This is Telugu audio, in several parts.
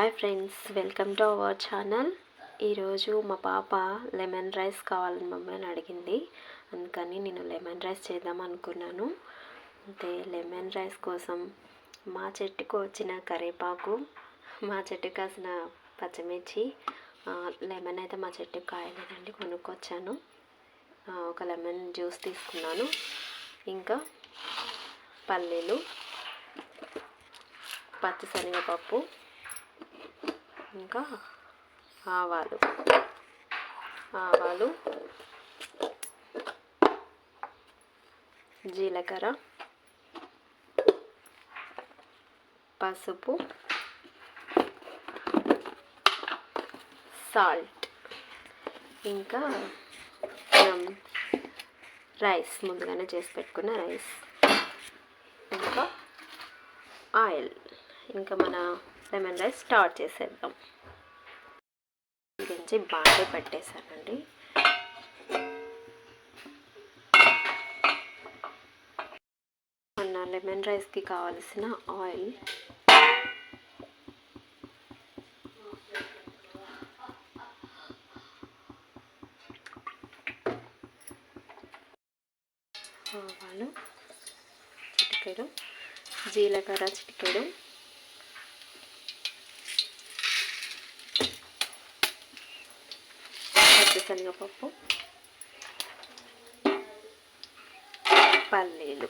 Hi friends welcome to our channel ఈరోజు మా పాప లెమన్ రైస్ కావాలని మమ్మల్ని అడిగింది. అందుకని నేను లెమన్ రైస్ చేద్దాం అనుకున్నాను. అంటే లెమన్ రైస్ కోసం మా చెట్టుకు వచ్చిన కరివేపాకు మా చెట్టు కాసిన పచ్చిమిర్చి లెమన్ అయితే మా చెట్టుకు కాయలేదండి కొనుక్కొచ్చాను. ఒక లెమన్ జ్యూస్ తీసుకున్నాను. ఇంకా పల్లీలు పచ్చిశనగపప్పు ఇంకా ఆవాలు. ఆవాలు జీలకర్ర పసుపు సాల్ట్. ఇంకా మనం రైస్ ముందుగానే చేసి పెట్టుకున్న రైస్. ఇంకా ఆయిల్. ఇంకా మన లెమన్ రైస్ స్టార్ట్ చేసేద్దాం. గురించి బాగా పెట్టేశానండి. మన లెమన్ రైస్కి కావలసిన ఆయిల్. ఆవాలు చిటికెడు జీలకర్ర చిటికెడు పచ్చిశనగపప్పు పల్లీలు.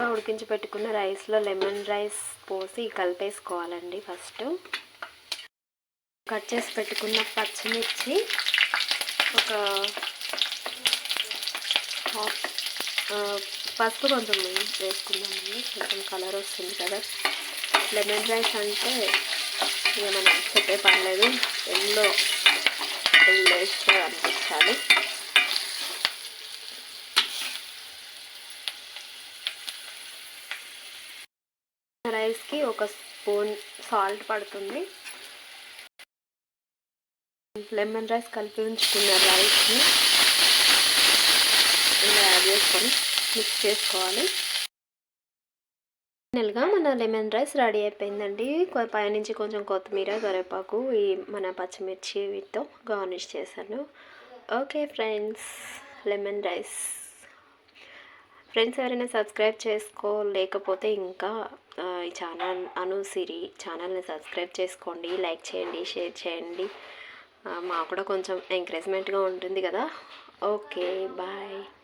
ఉడికించి పెట్టుకున్న రైస్లో లెమన్ రైస్ పోసి కలిపేసుకోవాలండి ఫస్ట్. కట్ చేసి పెట్టుకున్న పచ్చిమిర్చి ఒక పసుపు కొంచెం వేసుకుందామండి. కొంచెం కలర్ వస్తుంది కదా. లెమన్ రైస్ అంటే ఇక మనం చెప్పే పర్లేదు ఎల్లో ఎల్లోష్గా అనిపించాలి రైస్కి ఒక స్పూన్ సాల్ట్ పడుతుంది. లెమన్ రైస్ కలిపి ఉంచుకున్న రైస్ని ఇలా యాడ్ చేసుకొని మిక్స్ చేసుకోవాలి. ఫైనల్గా మన లెమన్ రైస్ రెడీ అయిపోయిందండి. కొ- పైనుంచి కొంచెం కొత్తిమీర కరివేపాకు ఈ మన పచ్చిమిర్చి వీటితో గార్నిష్ చేశాను. Okay friends lemon rice. Friends ఎవరైనా సబ్స్క్రైబ్ చేసుకోలేకపోతే ఇంకా ఈ ఛానల్ అను సిరి ఛానల్ని సబ్స్క్రైబ్ చేసుకోండి. లైక్ చేయండి షేర్ చేయండి. మాకు కూడా కొంచెం ఎంకరేజ్మెంట్గా ఉంటుంది కదా. Okay bye.